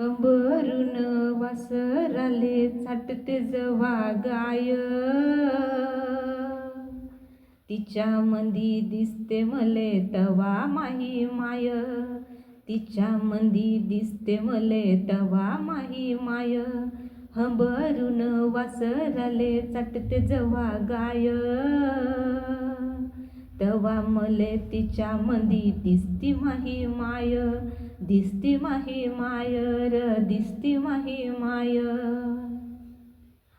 अंबरून वासराले चाटते जवा गाय. तिच्या मंदी दिसते मले तवा माही माय. तिच्या मंदी दिसते मले तवा माही माय. हंबरून वासराले चाटते जवा गाय. तवा मले तिच्या मंदी दिसती माही माय. दिसती माही मायर र दिसती माही माय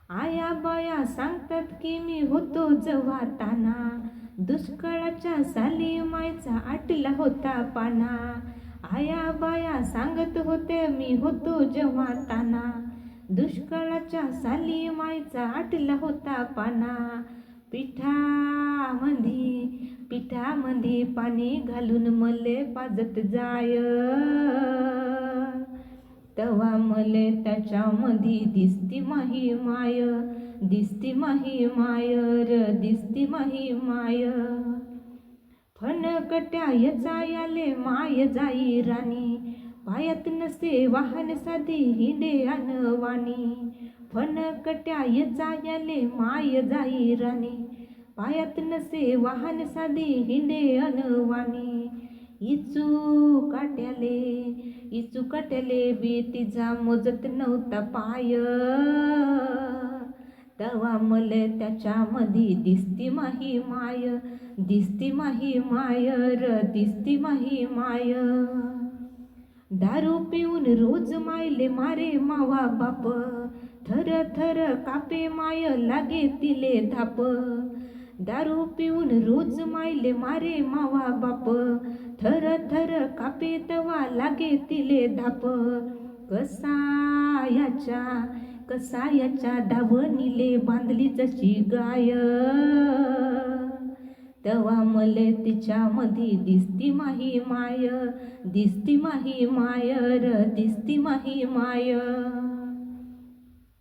आया बाया सांगतात की मी होतो जवाताना. दुष्काळाच्या साली मायचा आटला होता पाना. आया बाया सांगत होते मी होतो जवाताना. दुष्काळाच्या साली मायचा आटला होता पाना. पिठामंदी पिठामध्ये पाणी घालून मले पाजत जाय. तवा मले त्याच्यामध्ये दिसती माही माय दिसती माही माय र दिसती माही माय. फणकट्या यचा याले माय जाई राणी पायात नसे वाहन साधी हिंडे अनवाणी फणकट्या यचा याले माय जाई राणी पायात नसे वाहन साधी हिंडे अनवाणी. इचू काट्याले इचू काट्याले बी तिचा मोजत नव्हता पाय. तवा मले त्याच्यामधी दिसती माही माय दिसती माही माय र दिसती माही माय. दारू पिऊन रोज मायले मारे मावा बाप थर थर कापे माय लागे तिले धाप. दारू पिऊन रोज मायले मारे मावा बाप. थर थर कापे तवा लागे तिले धाप. कसायाच्या कसायाच्या धावणीले बांधली जशी गाय. तवा मले तिच्यामधी दिसती माही माय दिसती माही माय र दिसती माही माय.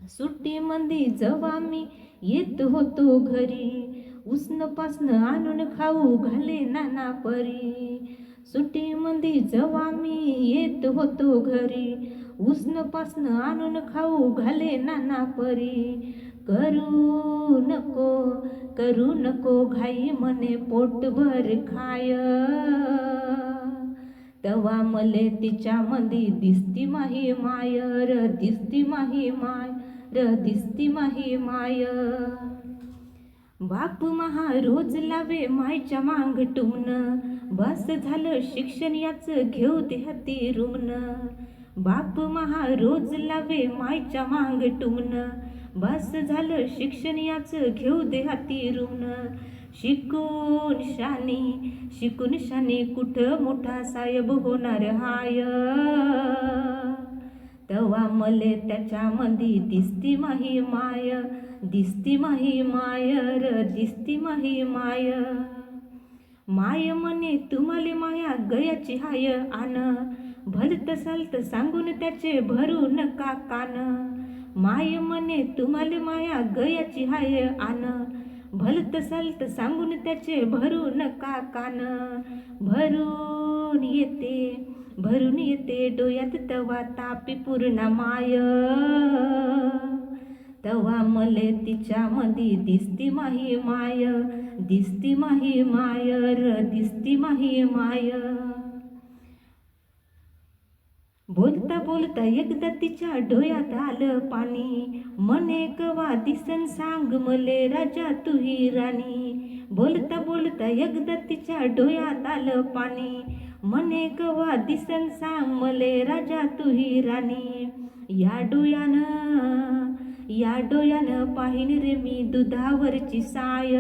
सुट्टीमंदी जवा मी येत होतो घरी उष्ण पासन आणून खाऊ घाले नाना परी. सुट्टीमंदी जवा मी येत होतो घरी उष्ण पासन आणून खाऊ घाले नाना परी. करू नको करू नको घाई मने पोटभर खाय. तवा मले तिच्यामधी दिसती माही माय र दिसती माही माय र दिसती माही माय. बाप महा रोज लावे मायच्या मांग टुमन बस झालं शिक्षण याच घेऊ दे हाती रुमन बाप महा रोज लावे मायच्या मांग टुमन बस झालं शिक्षण याच घेऊ दे हाती रुमन शिकून शानी शिकून शानी कुठं मोठा साहेब होणार हाय? तवा मले त्याच्यामध्ये दिसती माही माय दिसती माही माय र दिसती माही माय. माय म्हणे तुम्हाला माया गयाची हाय आन. भलत सलत सांगून त्याचे भरू नका कान. माय म्हणे तुम्हाले माया गयाची हाय आन. भलत सलत सांगून त्याचे भरू नका कान. भरून येते भरून येते डोळ्यात तवा तापी पूर्ण माय. तवा मले तिच्या मधी दिसती माही माय दिसती माही माय र दिसती माही माय. बोलता बोलता एकदा तिच्या डोळ्यात आलं पाणी. मने कवा दिसन सांग मले राजा तुही राणी. बोलता बोलता एकदा तिच्या डोळ्यात आलं पाणी. मने कवा दिसन सांग मले राजा तुही राणी. या डोळ्यानं या डोळ्यानं पाहिन रे मी दुधावरची साय.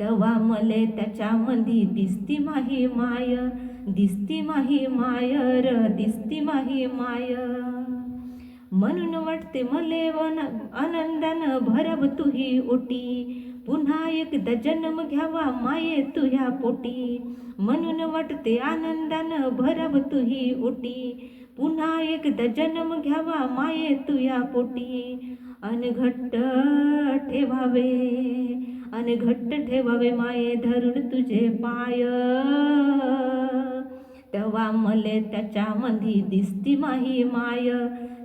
तवा मले त्याच्यामधी दिसती माही माय दिसती माही माय र दिसती माही माय. म्हणून वाटते मले वन आनंदानं भरव तुही ओटी. पुन्हा एकदा जन्म घ्यावा माये तुझ्या पोटी. म्हणून वाटते आनंदानं भरव तुही ओटी. पुन्हा एकदा जन्म घ्यावा माये तुया पोटी. अनघट्ट ठेवावे अनघट्ट ठेवावे माये धरून तुझे पाय. तेव्हा मले त्याच्यामध्ये दिसती माही माय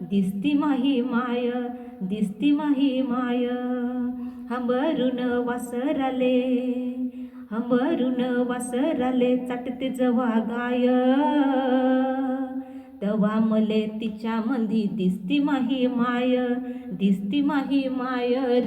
दिसती माही माय दिसती माही माय. हंबरून वासराले हंबरून वासराले चाटते जवा गाय. तवा मले तिच्या मंदी दिसती माही माय दिसती माही माय.